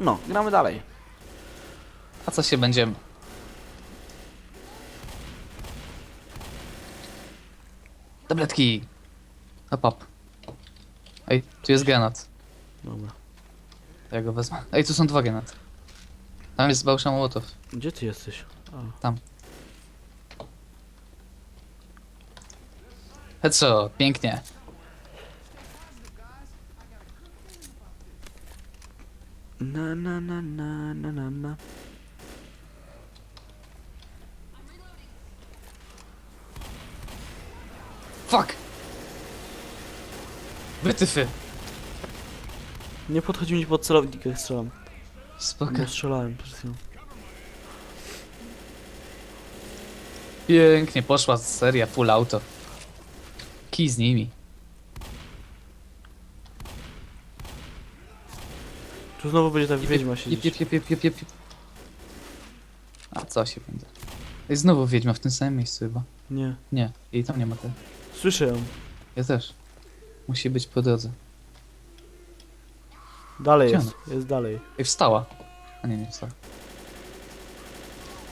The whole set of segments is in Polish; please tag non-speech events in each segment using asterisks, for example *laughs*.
No, gramy dalej. A co się będziemy? Tabletki! Hop, hop. Ej, tu jest granat. Dobra. Ja go wezmę. Ej, tu są dwa granaty. Tam jest Bałsza Mołotow. Gdzie ty jesteś? A. Tam. Headshot, pięknie. Na na na na na na na. Fuck! Wytyfy! Nie podchodzi mi pod celownik, jak strzelam. Spoko. Bo strzelałem przed chwilą. Pięknie poszła seria full auto. Kij z nimi. Tu znowu będzie ta wiedźma jep, siedzieć. jep, jep, jep, jep, jep. A co się będzie? Ej, znowu wiedźma w tym samym miejscu chyba. Nie. Nie, jej tam nie ma tej. Słyszę ją. Ja też. Musi być po drodze. Dalej Gdzie jest. Jest dalej. Ej, wstała. A nie, nie wstała.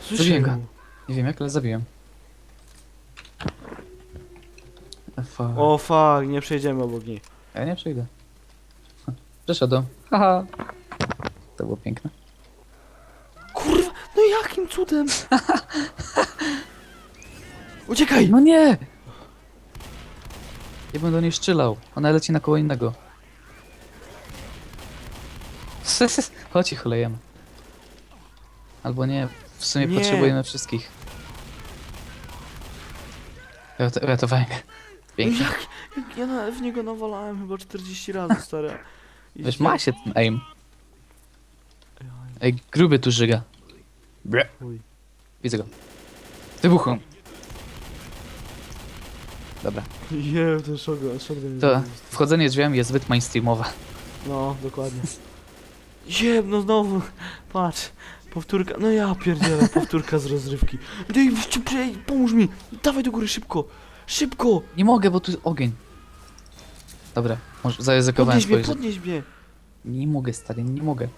Słyszę Zabiję go. ją. Nie wiem jak, ale zabiłem. O fuck, nie przejdziemy obok niej. Ja nie przejdę. Przeszedłem. Haha. To było piękne. Kurwa, no jakim cudem? *laughs* Uciekaj! No nie! Nie będę do niej strzelał. Ona leci na koło innego. *laughs* Chodź ich. Albo nie. W sumie Nie. potrzebujemy wszystkich. Rat- Ratowałem go. Pięknie. Jak, jak ja na, w niego nawalałem chyba 40 razy, *laughs* stary. I Wiesz, ma się ten aim. Ej, gruby tu żyga. Bre. Chuj. Widzę go. Wybuchłem. Dobra. Je, ten do mnie To wchodzenie drzwiami jest zbyt mainstreamowe. No, dokładnie. Jeb, no znowu, patrz, powtórka, no ja pierdzielę, powtórka z rozrywki. Dej, weźcie, przej- pomóż mi, dawaj do góry szybko, szybko, Nie mogę, bo tu jest ogień. Dobra, może zaryzykowałem podnieś mnie, życie. podnieś mnie. Nie mogę, stary, nie mogę.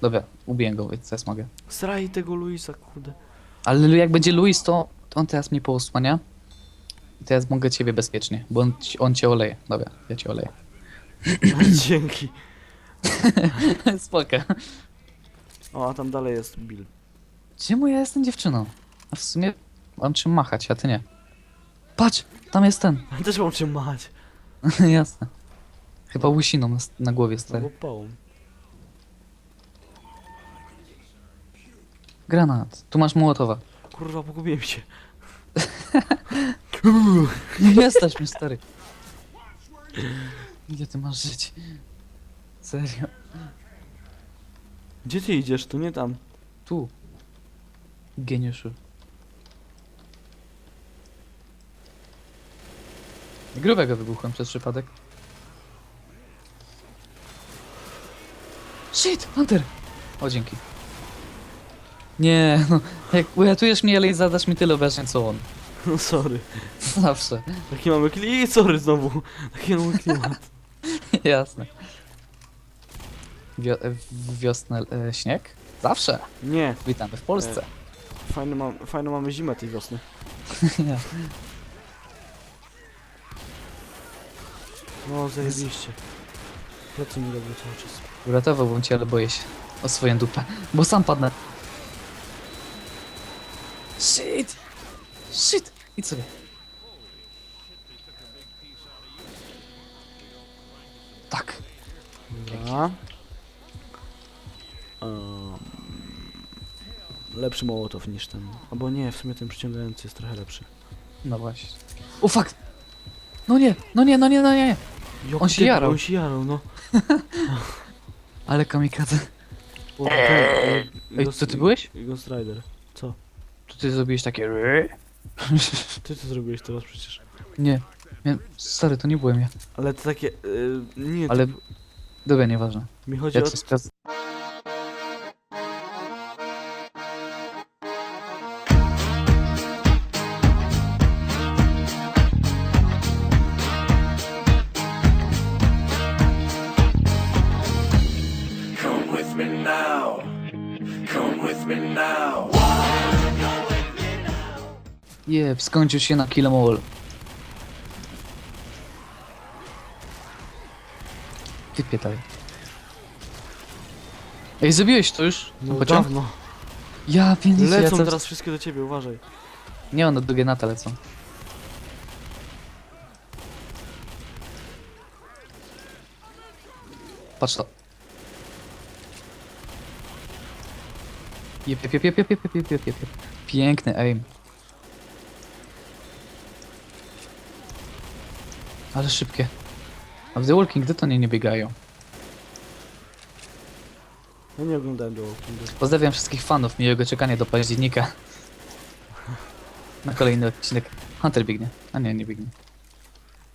Dobra, ubiję go, więc teraz mogę. Sraj tego Luisa, kurde. Ale jak będzie Luis, to, to on teraz mnie pousłania. I teraz mogę ciebie bezpiecznie, bo on, ci- on cię oleje. Dobra, ja cię oleję. *laughs* Dzięki. *laughs* Spoko. O, a tam dalej jest Bill. Czemu ja jestem dziewczyną? A w sumie mam czym machać, a ty nie. Patrz, tam jest ten. Też mam czym mać. *laughs* Jasne. Chyba łysiną na, na głowie, Albo stary. Granat. Tu masz Mołotowa. Kurwa, pogubiłem się. Nie stać mnie, stary. Gdzie ty masz żyć? Serio? Gdzie ty idziesz? To nie tam. Tu. Geniuszu. Grubego wybuchłem przez przypadek. Shit, Hunter! O, dzięki. Nie, no, jak uratujesz mnie, ale zadasz mi tyle obrażeń, co on. No sorry. Zawsze. Taki mamy klimat. Sorry znowu. Taki mamy klimat. *laughs* Jasne. Wio w wiosnę e, śnieg? Zawsze. Nie. Witamy w Polsce. Fajne, mam, fajną mamy zimę tej wiosny. *laughs* Ja. No, zajebiście. Plecy mi robią cały czas. Uratowałbym cię, ale boję się o swoją dupę, bo sam padnę. Shit! Shit! Idź sobie. Tak. Dobra. Um, lepszy mołotow niż ten. Albo nie, w sumie ten przyciągający jest trochę lepszy. No właśnie. O fuck! No nie, no nie, no nie, no nie. On się jarał. On się jarał, no. *laughs* Ale kamikadze. O, ten, Ej, Ghost- to ty byłeś? Ghost Rider. Co? To ty zrobiłeś takie... *laughs* Ty co zrobiłeś teraz przecież? Nie. nie. Stary, to nie byłem ja. Ale to takie... Yy, nie, Ale... to, Dobra, nieważne. mi chodzi Ja o... to. Je, skończył się na Kill 'em All. Wypietaj. Ej, zabiłeś to już? No Pociąg? dawno. Ja ja Lecą cały- teraz wszystkie do ciebie, uważaj. Nie, one do Genata lecą. Patrz to. Jep, jep, jep, jep, jep, jep, jep, jep, jep, jep. Piękny aim. Ale szybkie. A w The Walking Dead oni nie biegają. Ja nie oglądałem do Walking Dead. Pozdrawiam wszystkich fanów, miłego czekania do października. Na kolejny odcinek. Hunter biegnie. A nie, nie biegnie.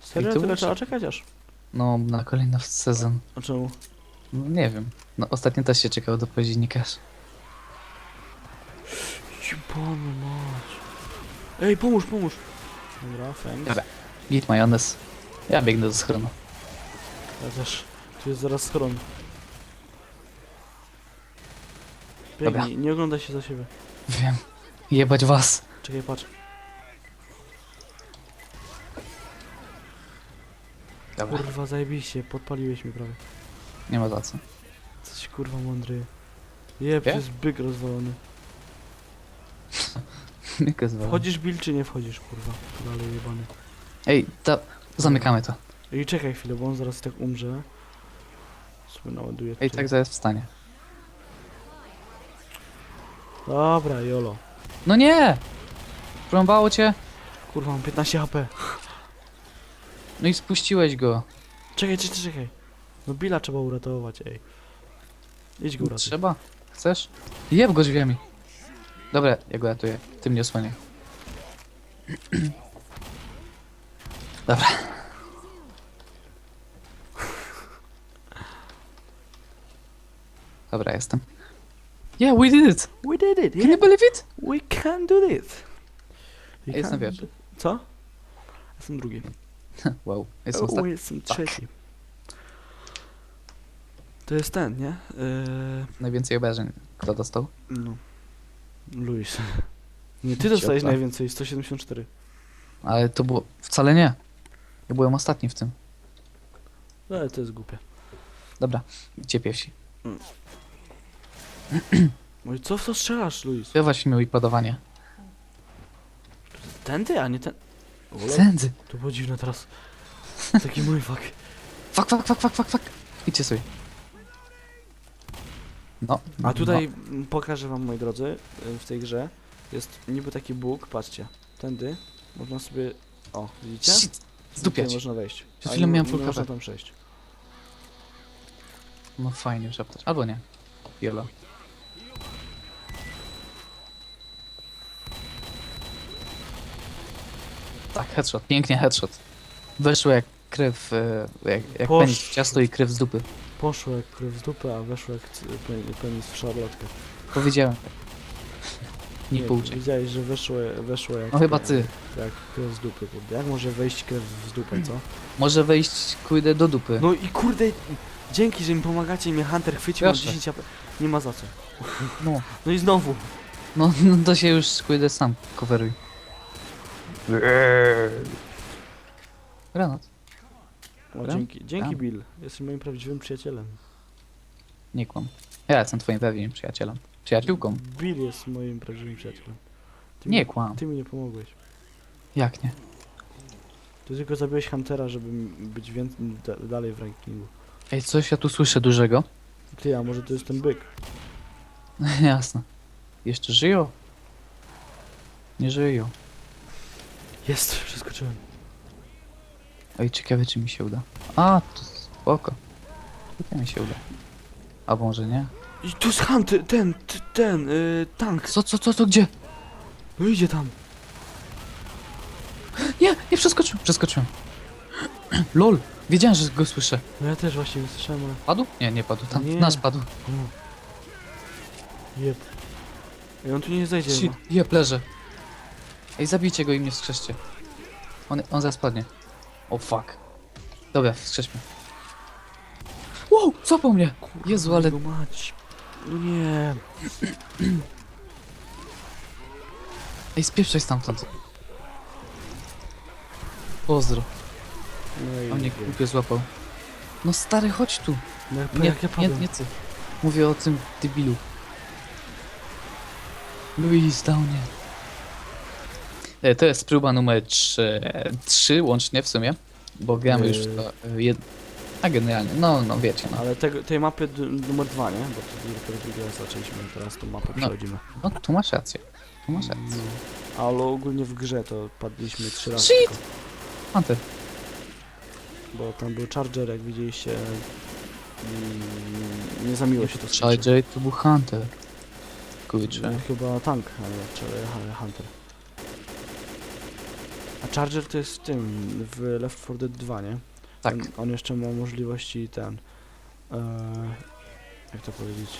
Serio? Tyle trzeba czekać aż? No, na kolejny sezon. A czemu? No, nie wiem. No, ostatnio też się czekało do października. Jebany mać. Ej, pomóż, pomóż. Dobra, thanks. Dobra. Git majonez. Ja biegnę do schronu. Ja też. Tu jest zaraz schron. Dobra. Biegnij, nie oglądaj się za siebie. Wiem. Jebać was. Czekaj, patrz. Dobra. Kurwa, zajebiście, podpaliłeś mi prawie. Nie ma za co. Coś kurwa mądry. Jeb, to jest byk rozwalony. *laughs* Mykę zwalę. Wchodzisz Bill czy nie wchodzisz, kurwa? Dalej jebany. Ej, to... Zamykamy to. I czekaj chwilę, bo on zaraz tak umrze. Sobie naładuję Ej, tutaj. tak zaraz wstanie. Dobra, jolo. No nie! Prąbało cię? Kurwa, mam 15 HP. No i spuściłeś go. Czekaj, czekaj, czekaj. No Billa trzeba uratować, ej. Idź go. Trzeba. Chcesz? Jeb go drzwiami. Dobra, ja go ratuję. Ty mnie osłaniaj. *clears throat* Dobra. Dobra, jestem. Yeah, we did it! We did it, Can you yeah. believe it? We can do this. We jestem can pierwszy. do- Co? Jestem drugi. *laughs* Wow, jestem O, ostatni. jestem trzeci. To jest ten, nie? Yy, Najwięcej obrażeń. Kto dostał? no. Luis. Nie, ty *laughs* dostałeś Ciota. najwięcej, 174. Ale to było... Wcale nie. Ja byłem ostatni w tym. No, ale to jest głupie. Dobra, gdzie *clears throat* Oj, co w to strzelasz, Luis? Wywać mi podawanie. Tędy, a nie ten... Sędzy! to było dziwne teraz. Taki mój fuck. Fuck, fuck, fuck, fuck, fuck, fuck. Idźcie sobie. No. A tutaj m, pokażę wam, moi drodzy, y, w tej grze jest niby taki bóg, patrzcie. Tędy można sobie... O, widzicie? Shit. Tutaj Zdupiać. można wejść. Przed A chwilą nie, miałem nie full można HP. tam przejść. No fajnie, szeptać. Albo nie. Jolo. Tak, headshot. Pięknie headshot. Weszło jak krew, e, jak, jak Posz- penis w ciasto i krew z dupy. Poszło jak krew z dupy, a weszło jak c- pen- penis w szarlotkę. Powiedziałem. *laughs* Nie pouczę. Wiedziałeś, że weszło, weszło jak... No chyba ty. Jak krew z dupy. kurde. Jak może wejść krew z dupy, co? *clears throat* Może wejść, kurde, do dupy. No i kurde, dzięki, że mi pomagacie mnie Hunter chwycił, mam Proszę. 10 AP. Nie ma za co. No. No i znowu. No, no to się już, kurde, sam coveruj. Granat. O, Dobra. dzięki, dzięki. Bill. Jesteś moim prawdziwym przyjacielem. Nie kłam. Ja jestem twoim pewnym przyjacielem. Przyjaciółką. Bill jest moim prawdziwym przyjacielem. Ty Nie mi, kłam. Ty mi nie pomogłeś. Jak nie? Ty tylko zabiłeś Huntera, żeby m- być więcej, da, dalej w rankingu. Ej, coś ja tu słyszę dużego. Ty, a może to jest ten byk? *laughs* Jasne. Jeszcze żyją? Nie żyją. Jest, przeskoczyłem. Ej, ciekawe czy mi się uda. A, to spoko. Tutaj mi się uda. Albo może nie. I tu jest Hunt, ten, t- ten, y, tank. Co, co, co, co, gdzie? No idzie tam. Nie, nie przeskoczyłem. Przeskoczyłem. LOL, wiedziałem, że go słyszę. No ja też właśnie słyszałem, ale... Padł? Nie, nie padł. Tam Nie. nasz padł. Jeb. I on tu nie zejdzie Shit, chyba. jeb, leżę. Ej, zabijcie go i mnie wskrzeszcie. On, on zaraz padnie. O fuck. Dobra, wskrzeszmy. Wow, złapał mnie! Kurwa, Jezu, ale- Mać. No nie. Ej, spieprzaj stamtąd. Pozdro. No On mnie nie. głupio złapał. No stary, chodź tu. No jak, Nie, jak ja nie, nie ty. Mówię o tym debilu. Luis Downie. E, To jest próba numer 3, 3 łącznie w sumie, bo gramy już Yy. to e, jed... A generalnie, no, no wiecie, no. Ale tego, tej mapy d- numer dwa, nie? Bo to dopiero drugi raz zaczęliśmy, teraz tą mapę No. przechodzimy. No, tu masz rację. Tu masz rację. Ale ogólnie w grze to padliśmy trzy razy. Shit! tylko. Hunter. Bo tam był Charger, jak widzieliście. i Nie za miło się to skończyło. Charger to był Hunter. Kurczę. No, chyba tank, ale, czy- ale Hunter. A Charger to jest w tym, w Left 4 Dead 2, nie? Tak. On, on jeszcze ma możliwości ten. E, jak to powiedzieć?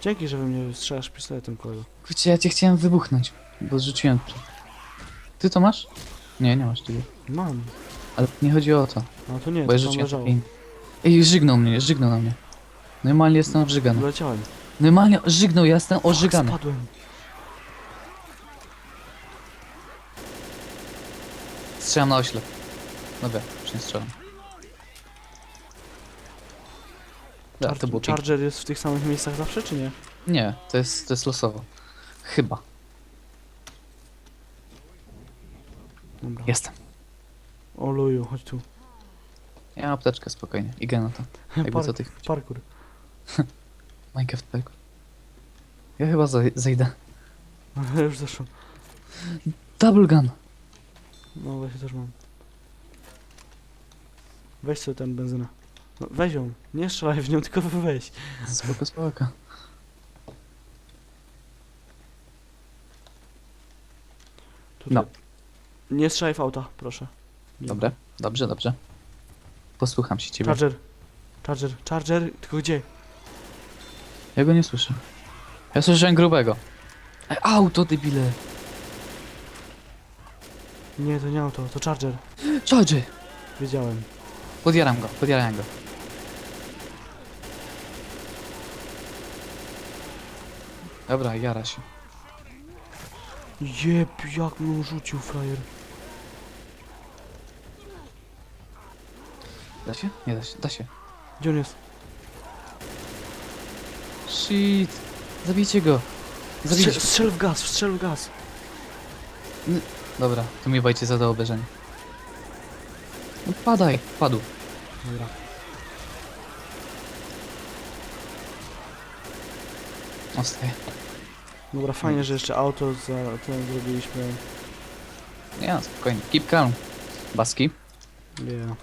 Dzięki, że we mnie strzelasz pistoletem, kolego. Kurczę, ja cię chciałem wybuchnąć, bo zrzuciłem. Ty to masz? Nie, nie masz tego. Mam. Ale nie chodzi o to, No to nie, bo ja to tam leżało. Ej, żygnął mnie, żygnął na mnie. Normalnie jestem ożygany. Leciałem. Normalnie żygnął, ja jestem Fuck, ożygany. Spadłem. Strzelam na oślep. Dobra, już nie strzelam. Da, to było piękne. Charger jest w tych samych miejscach zawsze, czy nie? Nie, to jest, to jest losowo. Chyba. Dobra. Jestem. O luju, chodź tu. Ja mam apteczkę, spokojnie. I na to. *laughs* Jakby Park- co tych... Parkour. *laughs* Minecraft Parkour. Ja chyba zaj- zejdę. *laughs* Już zeszło. Double gun. No właśnie też mam. Weź sobie ten benzynę. No, weź ją. Nie strzelaj w nią, tylko weź. Spoko, spoko. Tutaj. No. Nie strzelaj w auta, proszę. Nie. Dobra, dobrze, dobrze. Posłucham się ciebie. Charger. Charger, Charger, tylko gdzie? Ja go nie słyszę. Ja słyszę grubego. Ej, auto, debile. Nie, to nie auto, to Charger. Charger. Wiedziałem. Podjaram go, podjaram go. Dobra, jara się. Jeb, jak mnie rzucił frajer. Da się? Nie da się, da się. Gdzie on jest? Shit. Zabijcie go. Zabijcie. Strzel, strzel w gaz, strzel w gaz. Dobra, to mi bajcie za to obejrzenie. No padaj, padł. Dobra. Ostaje. Dobra, fajnie, że jeszcze auto za ten zrobiliśmy. Nie, no, spokojnie. Keep calm. Baski. Yeah.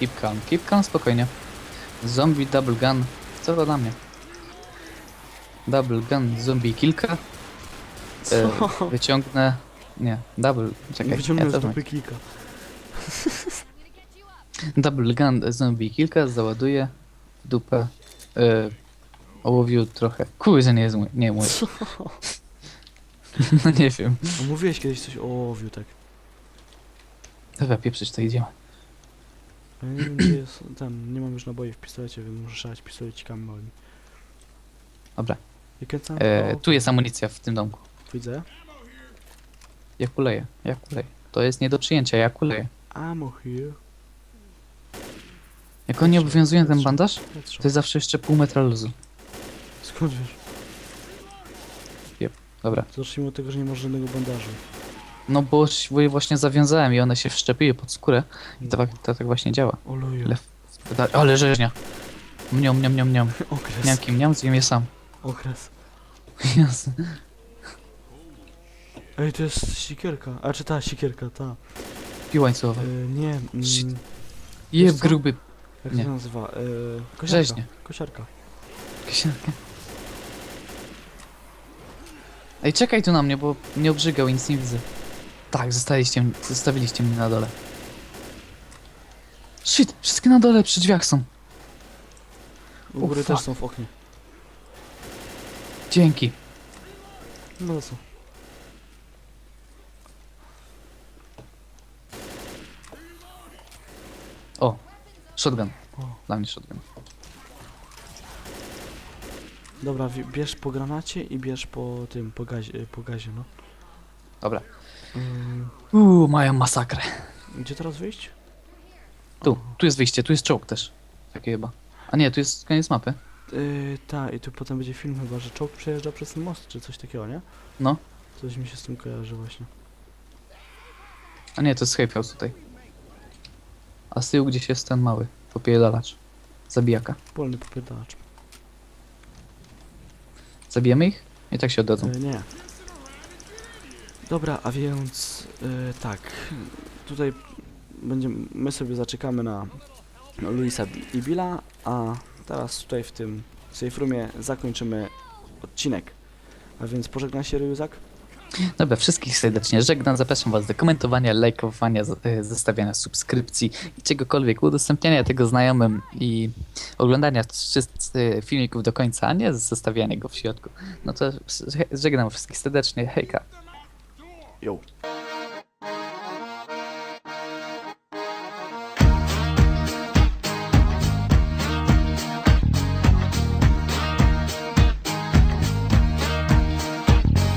Keep calm. Keep calm, spokojnie. Zombie double gun. Co to dla mnie? Double gun, zombie kilka. E, Co? wyciągnę... Nie, double... Czekaj, Wyciągnę ja z to dupy. *laughs* Double gun, zombie kilka, załaduję w dupę. E, ołowiu trochę. Kurde, nie jest mój. Nie mój. Co? *laughs* No nie wiem. A mówiłeś kiedyś coś o ołowiu, tak. Dobra, pieprzyć, to idziemy. Ja nie wiem, gdzie jest ten. Nie mam już naboi w pistolecie, więc muszę strzelać pistolecikami małymi. Dobra. You can sound E, tu jest amunicja w tym domku. Widzę. Ja kuleję, ja kuleję. To jest nie do przyjęcia, ja kuleję. Ammo here. Jak oni obowiązują ten bandaż, to jest zawsze jeszcze pół metra luzu. Skąd wiesz? Dobra. Zacznijmy od tego, że nie masz żadnego bandażu. No bo je właśnie zawiązałem i one się wszczepiły pod skórę. I to, tak- to tak właśnie działa. O luju. Le- Wyda- Ale rzeźnia. Mniam, mniam, mniam, mniam. *laughs* Okres. Mniamki, mniam, zjem je sam. Okres. *laughs* Jasne. Ej, to jest sikierka. A czy ta sikierka, ta. Pił łańcuchowy. E, nie. Shit. Mm, Jeb co? gruby. Jak Nie. to się nazywa? Yy, kosiarka. Rzeźnie. Kosiarka. Ej, czekaj tu na mnie, bo mnie obrzygał i nic nie widzę. Tak, zostaliście, zostawiliście mnie na dole. Shit, wszystkie na dole przy drzwiach są. U O, góry fuck. też są w oknie. Dzięki. No to co? O, shotgun. Dla mnie shotgun. Dobra, wi- bierz po granacie i bierz po tym, po gazie, po gazie no. Dobra. Yy, Uuu, mają masakrę. gdzie teraz wyjść? Tu, tu jest wyjście, tu jest czołg też. Takie chyba. A nie, tu jest koniec mapy. Yy, tak, i tu potem będzie film chyba, że czołg przejeżdża przez ten most, czy coś takiego, nie? No. Coś mi się z tym kojarzy właśnie. A nie, to jest House tutaj. A z tyłu gdzieś jest ten mały popierdalacz. Zabijaka. Polny popierdalacz. Zabijemy ich? I tak się oddadzą. Yy, nie. Dobra, a więc yy, tak. Tutaj będziemy, my sobie zaczekamy na Luisa i Billa, a teraz tutaj w tym safe roomie zakończymy odcinek. A więc pożegna się Ryuzak. Dobra, wszystkich serdecznie żegnam. Zapraszam Was do komentowania, lajkowania, e, zostawiania subskrypcji i czegokolwiek, udostępniania tego znajomym i oglądania wszystkich filmików do końca, a nie zostawiania go w środku. No to żegnam wszystkich serdecznie. Hejka. Jo.